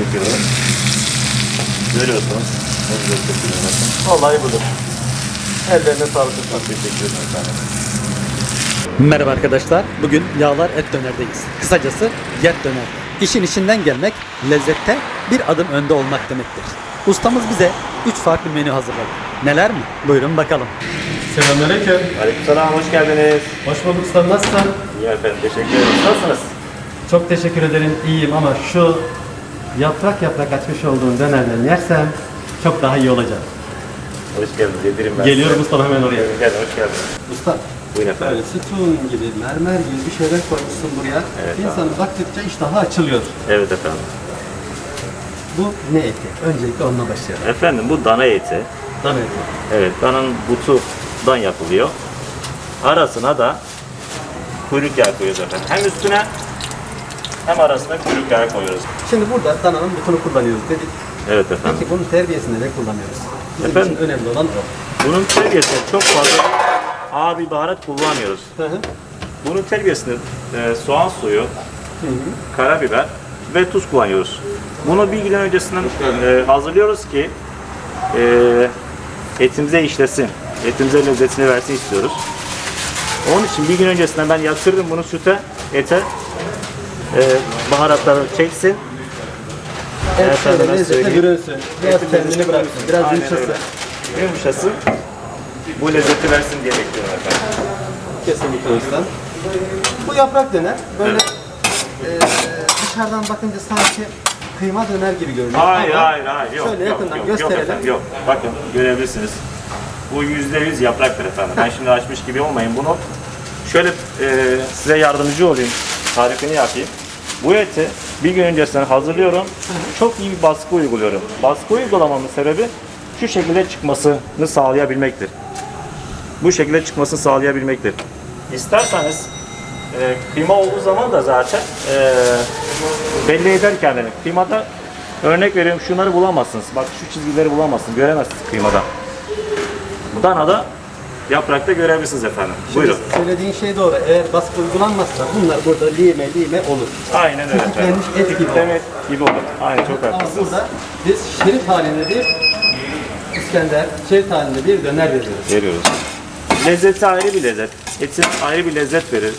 yapıyoruz. Görüyorsunuz. Vallahi budur. Ellerine sağlık ustam. Teşekkür ederim efendim. Merhaba arkadaşlar. Bugün Yağlar Et Döner'deyiz. Kısacası Yet Döner. İşin içinden gelmek, lezzette bir adım önde olmak demektir. Ustamız bize 3 farklı menü hazırladı. Neler mi? Buyurun bakalım. Selamünaleyküm. Aleykümselam, hoş geldiniz. Hoş bulduk ustam. Nasılsın? İyi efendim, teşekkür ederim. Nasılsınız? Çok teşekkür ederim. İyiyim ama şu yaprak yaprak açmış olduğun dönerden yersem çok daha iyi olacak. Hoş geldiniz, yedireyim ben Geliyorum ustam hemen oraya. Gelin, hoş geldiniz. Usta Buyurun efendim. böyle sütun gibi, mermer gibi bir şeyler koymuşsun buraya. Evet, İnsanın baktıkça iştahı açılıyor. Evet efendim. Bu ne eti? Öncelikle onunla başlayalım. Efendim bu dana eti. Dana eti. Evet, dananın butundan yapılıyor. Arasına da kuyruk yağı koyuyoruz efendim. Hem üstüne hem arasına kuyruk yağı koyuyoruz. Şimdi burada dananın butunu kullanıyoruz dedik. Evet efendim. Peki bunun terbiyesinde ne kullanıyoruz? Bizim Efendim? için önemli olan o. Bunun terbiyesinde çok fazla ağır bir baharat kullanmıyoruz. Hı hı. Bunun terbiyesinde e, soğan suyu, karabiber ve tuz kullanıyoruz. Bunu bir gün öncesinden e, hazırlıyoruz ki e, etimize işlesin, etimize lezzetini versin istiyoruz. Onun için bir gün öncesinden ben yatırdım bunu süte, ete, e, baharatları çeksin. Et Efendime şöyle lezzetle söyleyeyim. bürünsün. Biraz kendini bıraksın. Biraz Aynen yumuşasın. öyle. Yumuşasın. Bu lezzeti versin diye bekliyorum efendim. Kesinlikle ustam. Bu yaprak döner böyle e, dışarıdan bakınca sanki kıyma döner gibi görünüyor. Hayır Ama hayır hayır yok. Şöyle yok, yakından yok, gösterelim. Yok, efendim, yok. Bakın görebilirsiniz. Bu yüzde yüz yapraktır efendim. Ben şimdi açmış gibi olmayın bunu. Şöyle e, size yardımcı olayım. Tarifini yapayım. Bu eti bir gün öncesinden hazırlıyorum. Çok iyi bir baskı uyguluyorum. Baskı uygulamamın sebebi şu şekilde çıkmasını sağlayabilmektir. Bu şekilde çıkmasını sağlayabilmektir. İsterseniz e, kıyma olduğu zaman da zaten e, belli eder kendini. Kıymada örnek veriyorum şunları bulamazsınız. Bak şu çizgileri bulamazsınız. Göremezsiniz kıymada. Danada yaprakta görebilirsiniz efendim. Buyurun. Söylediğin şey doğru. Eğer baskı uygulanmazsa bunlar burada lime lime olur. Aynen öyle efendim. Küçüklenmiş et gibi olur. Gibi olur. Aynen çok Ama haklısınız. burada biz şerit halinde bir İskender, şerit halinde bir döner veriyoruz. Veriyoruz. Lezzeti ayrı bir lezzet. Etin ayrı bir lezzet verir.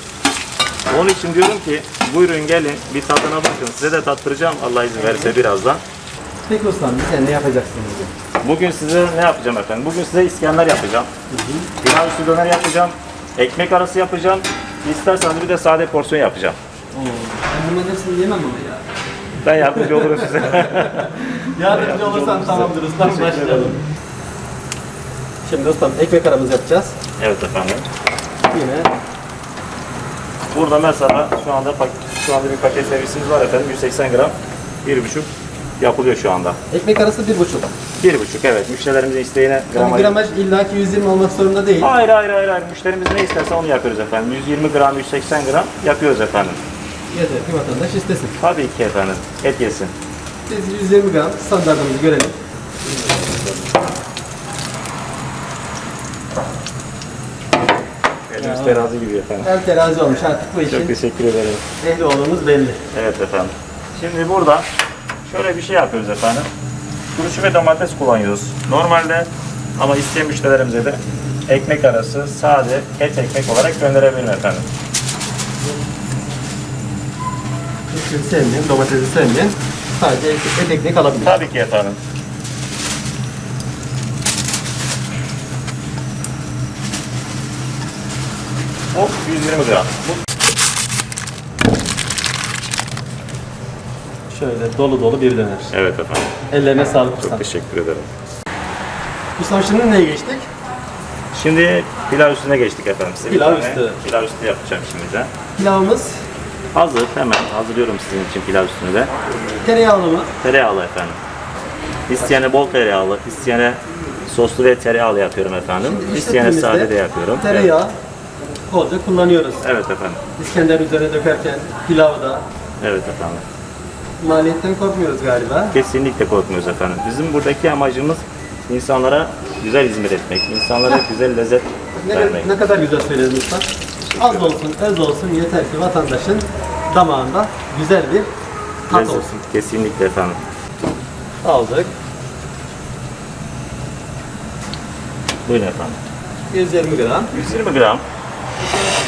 Onun için diyorum ki buyurun gelin bir tadına bakın. Size de tattıracağım Allah izin verirse birazdan. Peki ustam bize ne yapacaksın bugün? Size ne yapacağım efendim? Bugün size İskender yapacağım. Pilav üstü döner yapacağım. Ekmek arası yapacağım. İsterseniz bir de sade porsiyon yapacağım. Ben bunların hepsini yemem ama ya. Ben yardımcı olurum size. Yardımcı olursan tamamdır ustam başlayalım. Şimdi ustam ekmek aramızı yapacağız. evet efendim. Yine Burada mesela şu anda pak- şu anda bir paket servisimiz var efendim. 180 gram. 1,5 yapılıyor şu anda. ekmek arası bir buçuk. 1,5 evet. Müşterilerimizin isteğine Tabii gramaj... gramaj illaki 120 olmak zorunda değil. Hayır hayır hayır hayır. Müşterimiz ne isterse onu yapıyoruz efendim. 120 gram, 180 gram yapıyoruz efendim. Yeter ki vatandaş istesin. Tabii ki efendim. Et yesin. Biz 120 gram standartımızı görelim. Elimiz terazi gibi efendim. El terazi olmuş artık bu Çok işin teşekkür ederim. ehli olduğumuz belli. Evet efendim. Şimdi burada şöyle bir şey yapıyoruz efendim. Turşu ve domates kullanıyoruz. Normalde ama isteyen müşterilerimize de ekmek arası sade et ekmek olarak gönderebilirim efendim. Turşuyu sevmeyen, domatesi sevmeyen sadece et, et ekmek alabilir. Tabii ki efendim. Bu 120 gram. Bu Şöyle dolu dolu bir döner. Evet efendim. Ellerine sağlık Çok teşekkür ederim. Ustam şimdi neye geçtik? Şimdi pilav üstüne geçtik efendim. Size bir Pilav tane üstü. Pilav üstü yapacağım şimdi de. Pilavımız Hazır hemen hazırlıyorum sizin için pilav üstünü de. tereyağlı mı? Tereyağlı efendim. İsteyene bol tereyağlı, isteyene soslu ve tereyağlı yapıyorum efendim. Şimdi İsteyene işletmemizde sade de yapıyorum. Tereyağı bolca kullanıyoruz. Evet. evet efendim. İskender üzerine dökerken pilavda Evet efendim. Maliyetten korkmuyoruz galiba. Kesinlikle korkmuyoruz efendim. Bizim buradaki amacımız insanlara güzel hizmet etmek, insanlara güzel lezzet Ne, vermek. ne kadar güzel söyledin usta. Az olsun, öz olsun yeter ki vatandaşın damağında güzel bir tat Lezzet- olsun. Kesinlikle efendim. Aldık. Buyurun efendim. 120 gram. 120 gram.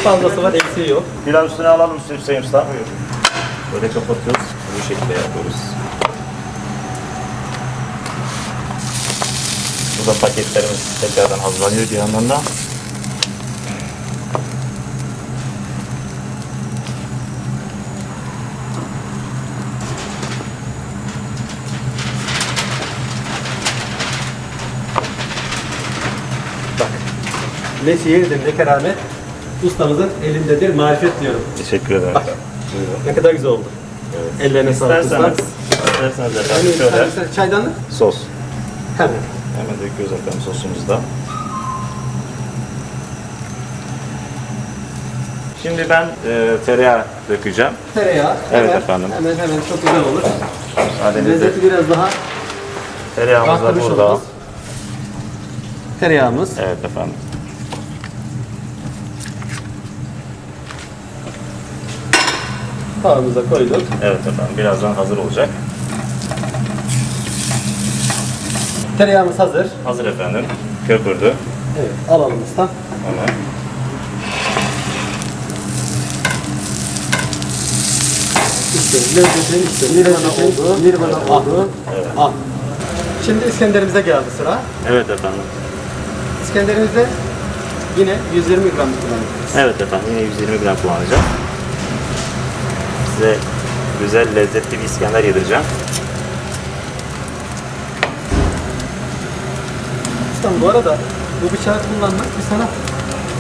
Fazlası var, eksiği yok. Pilav üstüne alalım Hüseyin Hüseyin Usta. Böyle kapatıyoruz. Bu şekilde yapıyoruz. Burada paketlerimiz tekrardan hazırlanıyor bir yandan da. Bak. Ne şiirdir, ne keramet. Ustamızın elindedir, marifet diyorum. Teşekkür ederim. Bak. Ne kadar güzel oldu. Ellerine sağlık ustam. İsterseniz, isterseniz efendim Yani şöyle sen- çaydanlık? sos. Hemen. Hemen döküyoruz efendim sosumuzu da. Şimdi ben e, tereyağı dökeceğim. Tereyağı. Evet hemen, efendim. Hemen hemen çok güzel olur. Müsaadenizle Lezzeti biraz daha tereyağımız da burada. oluruz. Tereyağımız. Evet efendim. Tavamıza koyduk. Evet efendim. Birazdan hazır olacak. Tereyağımız hazır. Hazır efendim. Köpürdü. Evet, alalım usta. Hemen. İşte lezzetin işte nirvana oldu. Nirvana oldu. Evet. Al. Şimdi İskenderimize geldi sıra. Evet efendim. İskenderimizde yine 120 gram kullanıyoruz. Evet efendim. Yine 120 gram kullanacağım. Size güzel lezzetli bir İskender yedireceğim. Ustam bu arada bu bıçağı kullanmak bir sanat.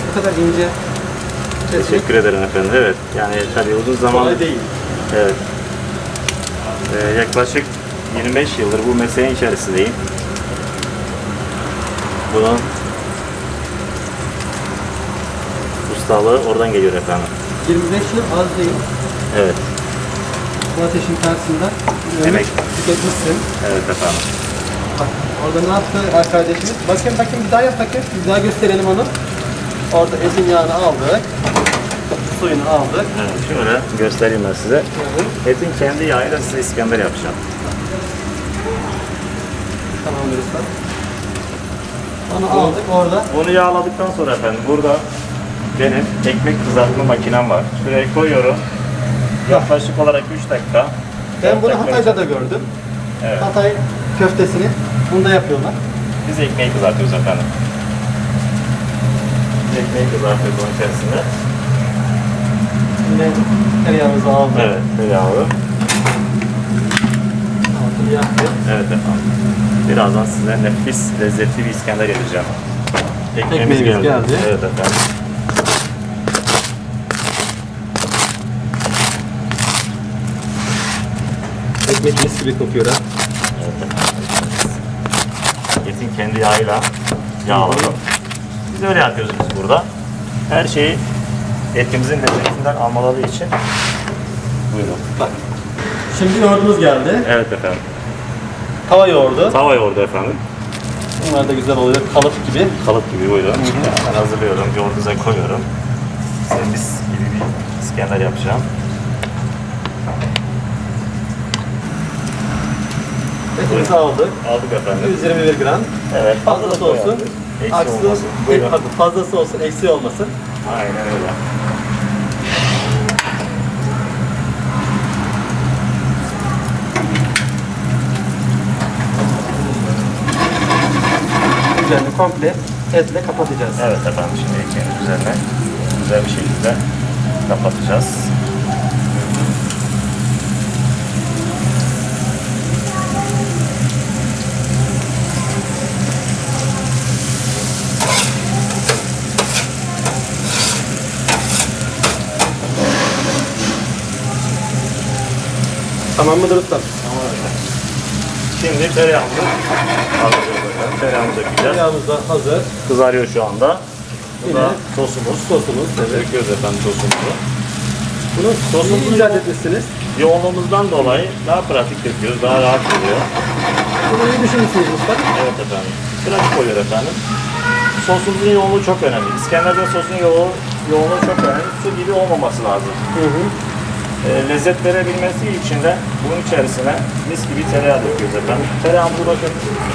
Bu kadar ince kesmek Teşekkür ederim efendim. Evet. Yani tabii uzun zaman kolay değil. Evet. Ee, yaklaşık 25 yıldır bu mesleğin içerisindeyim. Bunun ustalığı oradan geliyor efendim. 25 yıl az değil. Evet. Bu ateşin karşısında emek tüketmişsin. Evet efendim. Bak orada ne yaptı kardeşimiz? Bakın bakın bir daha yap bakın. Bir daha gösterelim onu. Orada etin yağını aldık. Suyunu aldık. Evet, şöyle göstereyim ben size. Etin kendi yağıyla size İskender yapacağım. Tamamdır usta. Onu aldık orada. Bunu yağladıktan sonra efendim burada benim ekmek kızartma makinem var. Şuraya koyuyorum. Yaklaşık olarak 3 dakika. Ben bunu Hatay'da da gördüm. Evet. Hatay köftesini bunda yapıyorlar. Biz ekmeği kızartıyoruz efendim. Biz ekmeği kızartıyoruz onun içerisinde. Yine tereyağımızı aldık. Evet, tereyağlı. Altını yaktık. Evet efendim. Birazdan size nefis, lezzetli bir İskender yedireceğim. Ekmeğimiz geldi. Evet efendim. Ekmek mis gibi kokuyor ha. Etin kendi yağıyla yağladım. Biz öyle yapıyoruz biz burada. Her şeyi etimizin lezzetinden almaları için buyurun. Bak. Şimdi yoğurdumuz geldi. Evet efendim. Tava yoğurdu. Tava yoğurdu efendim. Bunlar da güzel oluyor. Kalıp gibi. Kalıp gibi buyurun. Ben hazırlıyorum, yoğurdunuza koyuyorum. Mis gibi bir İskender yapacağım. Etimizi aldık. Aldık efendim. 121 gram. Evet. Fazlası olsun. Eksi Aksi olmasın. Buyurun. Pardon, fazlası olsun, eksiği olmasın. Aynen öyle. Üzerini komple etle kapatacağız. Evet efendim şimdi ekmeğimiz üzerine güzel bir şekilde kapatacağız. Tamam mıdır ustam? Şimdi tereyağımızı efendim. Tereyağımızı dökeceğiz. Tereyağımız da hazır. Kızarıyor şu anda. Bu da sosumuz. Sosumuz. Evet. Döküyoruz efendim sosumuzu. Bunu Sosumuzu iyi icat etmişsiniz. Yoğunluğumuzdan dolayı daha pratik döküyoruz. Daha rahat oluyor. Bunu iyi düşünmüşsünüz usta. Evet efendim. Pratik oluyor efendim. Sosumuzun yoğunluğu çok önemli. İskender'de sosun yoğunluğu, yoğunluğu çok önemli. Su gibi olmaması lazım. Hı hı. E, lezzet verebilmesi için de bunun içerisine mis gibi tereyağı döküyoruz efendim. Tereyağımızı bakın,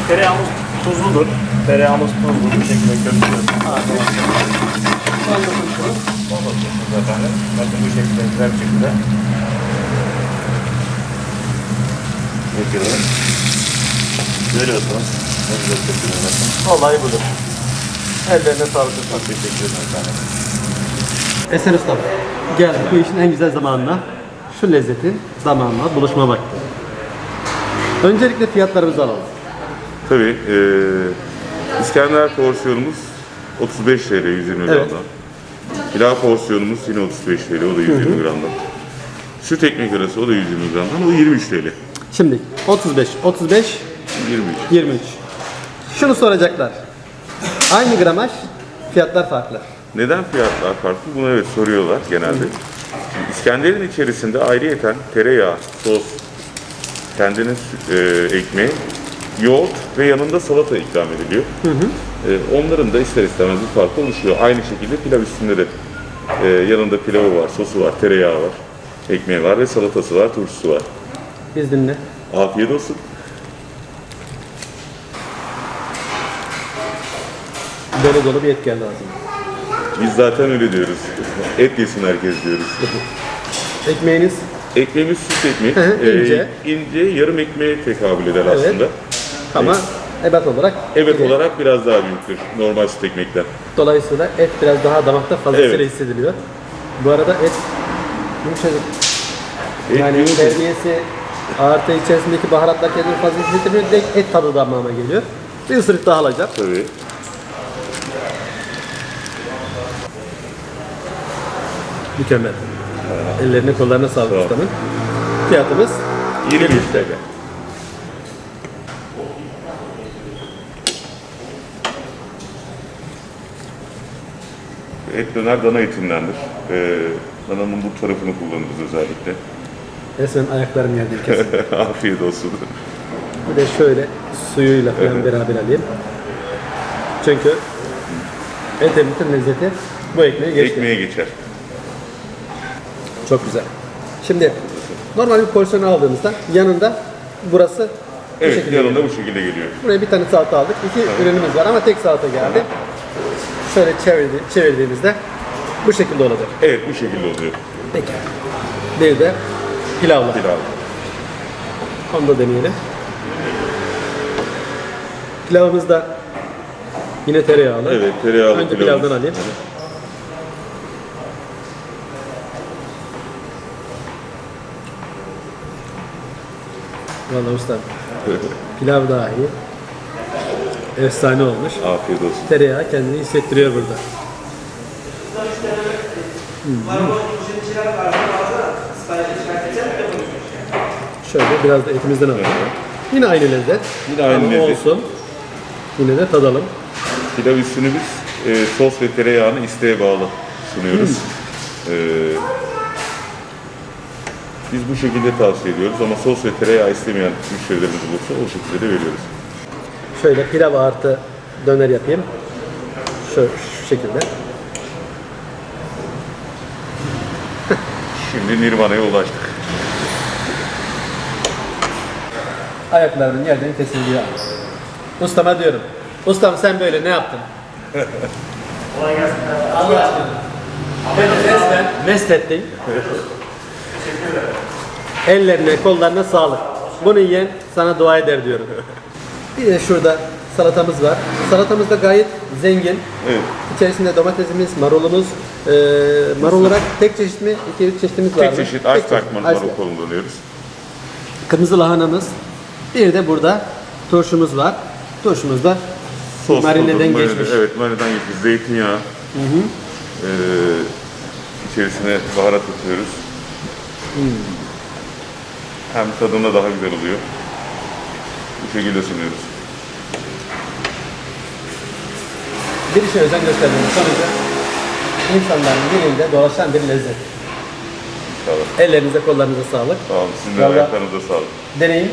tereyağımız tuzludur. Tereyağımız tuzlu bir şekilde köpürüyoruz. Onu da tutuyoruz efendim. Bakın bu şekilde güzel bir şekilde. Döküyoruz. Görüyorsunuz. Ne budur. Ellerine sağlık. Çok teşekkür ederim efendim. Esen Usta, gel bu işin en güzel zamanına, şu lezzetin zamanına buluşma vakti. Öncelikle fiyatlarımızı alalım. Tabii. E, İskender porsiyonumuz 35 TL 120 Evet. gramdan. Pilav porsiyonumuz yine 35 TL o da 120 gramdan. Süt ekmek arası o da 120 gramdan o da 23 TL. Şimdi 35, 35, 23. 23. Şunu soracaklar. Aynı gramaj, fiyatlar farklı. Neden fiyatlar farklı? Bunu evet soruyorlar genelde. İskender'in içerisinde ayrıyeten tereyağı, sos, kendinin sü- e, ekmeği, yoğurt ve yanında salata ikram ediliyor. E, onların da ister istemez bir farkı oluşuyor. Aynı şekilde pilav üstünde de e, yanında pilavı var, sosu var, tereyağı var, ekmeği var ve salatası var, turşusu var. Biz dinle. Afiyet olsun. Dolu dolu bir et geldi ağzıma. Biz zaten öyle diyoruz. Et yesin herkes diyoruz. Ekmeğiniz Ekmeğimiz süt ekmeği. Hı Ee, ince. ince, yarım ekmeğe tekabül eder Evet. aslında. ama ebat olarak Evet iri. olarak biraz daha büyüktür normal süt ekmekten. Dolayısıyla et biraz daha damakta fazlasıyla Evet. hissediliyor. Bu arada et yumuşacık. Et yani yumuşacık. terbiyesi artı içerisindeki baharatlar kendini fazla hissettirmiyor. Direkt et tadı damağıma geliyor. Bir ısırık daha alacağım. Tabii. Mükemmel. Ellerine kollarına sağlık Sağ ol. ustanın. Fiyatımız 23 TL. Et döner dana etindendir. Ee, dananın bu tarafını kullanırız özellikle. resmen ayaklarım yerden kesin. Afiyet olsun. Bir de şöyle suyuyla falan beraber alayım. Çünkü etin bütün lezzeti bu ekmeğe geçti. Ekmeğe geçer. Çok güzel. Şimdi normal bir porsiyon aldığımızda yanında burası bu Evet şekilde yanında geliyor. bu şekilde geliyor. Buraya bir tane salata aldık. İki ürünümüz var ama tek salata geldi. Şöyle çevirdi, çevirdiğimizde bu şekilde olacak. Evet bu şekilde oluyor. Peki. Bir de pilavla. Pilav. Onu da deneyelim. Pilavımız da yine tereyağlı. Evet tereyağlı Önce pilavımız. pilavdan alayım. Vallahi usta pilav dahi efsane olmuş. Afiyet olsun. Tereyağı kendini hissettiriyor burada. Şöyle biraz da etimizden alalım. Yine aynı lezzet. Yine aynı Ama lezzet. olsun. Yine de tadalım. Pilav üstünü biz e, sos ve tereyağını isteğe bağlı sunuyoruz. E, biz bu şekilde tavsiye ediyoruz ama sos ve tereyağı istemeyen müşterilerimiz olursa o şekilde de veriyoruz. Şöyle pilav artı döner yapayım. Şöyle şu şekilde. Şimdi Nirvana'ya ulaştık. Ayaklarının yerden kesildiği an. Ustama diyorum. Ustam sen böyle ne yaptın? Kolay gelsin. Allah aşkına. Beni resmen mest ettin. Ellerine, kollarına sağlık. Bunu yiyen sana dua eder diyorum. Bir de şurada salatamız var. Salatamız da gayet zengin. Evet. İçerisinde domatesimiz, marulumuz, e, marul olarak tek çeşit mi, iki üç çeşitimiz var Tek mı? çeşit Iceberg çeşit, marul iceberg. kullanıyoruz. Kırmızı lahanamız. Bir de burada turşumuz var. Turşumuz da Sos marineden marine- geçmiş. Evet, marineden geçmiş. Zeytinyağı. Ee, içerisine baharat atıyoruz. Hem tadında daha güzel oluyor. Bu şekilde sunuyoruz. Bir işe özen göstermenin sonucu insanların dilinde dolaşan bir lezzet. İnşallah. Ellerinize kollarınıza sağlık. Sağ olun. Sizin de Vallahi- ayaklarınıza sağlık. Deneyin.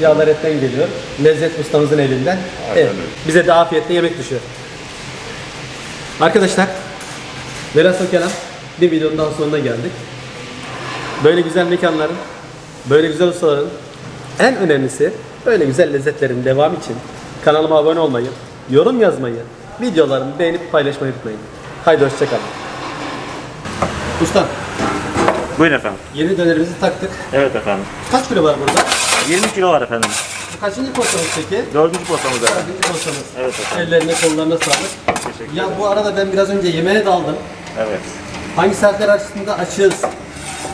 Yağlar etten geliyor. Lezzet ustamızın elinden. Aynen Evet, öyle. bize de afiyetle yemek düşüyor. Arkadaşlar, velhasıl kelam bir videonun daha sonuna geldik. Böyle güzel mekanların, böyle güzel ustaların en önemlisi böyle güzel lezzetlerin devamı için kanalıma abone olmayı, yorum yazmayı, videolarımı beğenip paylaşmayı unutmayın. Haydi hoşçakalın. Ustam, Buyurun efendim. yeni dönerimizi taktık. Evet efendim. Kaç kilo var burada? 20 kilo var efendim. Bu kaçıncı porsamız peki? Dördüncü postamız efendim. Dördüncü porsamız. Evet efendim. Ellerine kollarına sağlık. Teşekkür Ya ederim. bu arada ben biraz önce yemeğe daldım. Evet. Hangi saatler arasında açığız?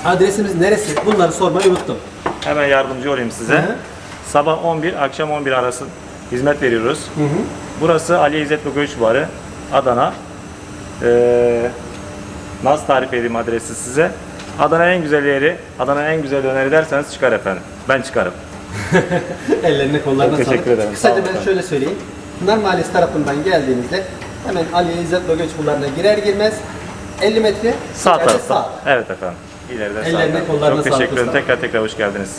Adresimiz neresi? Bunları sormayı unuttum. Hemen yardımcı olayım size. Hı hı. Sabah 11, akşam 11 arası hizmet veriyoruz. Burası Ali İzzet ve Göç Barı, Adana. Ee, nasıl tarif edeyim adresi size? Adana en güzel yeri, Adana en güzel döneri derseniz çıkar efendim. Ben çıkarım. Ellerine kollarına Çok teşekkür sağlık. ederim. Kısaca ben efendim. şöyle söyleyeyim. Pınar Mahallesi tarafından geldiğinizde hemen Ali İzzet Logoç Bulları'na girer girmez 50 metre Sağ tarafta. sağ. Evet efendim. İleride Ellerine, kollarına Çok teşekkür sağlık ederim. usta. Tekrar tekrar hoş geldiniz.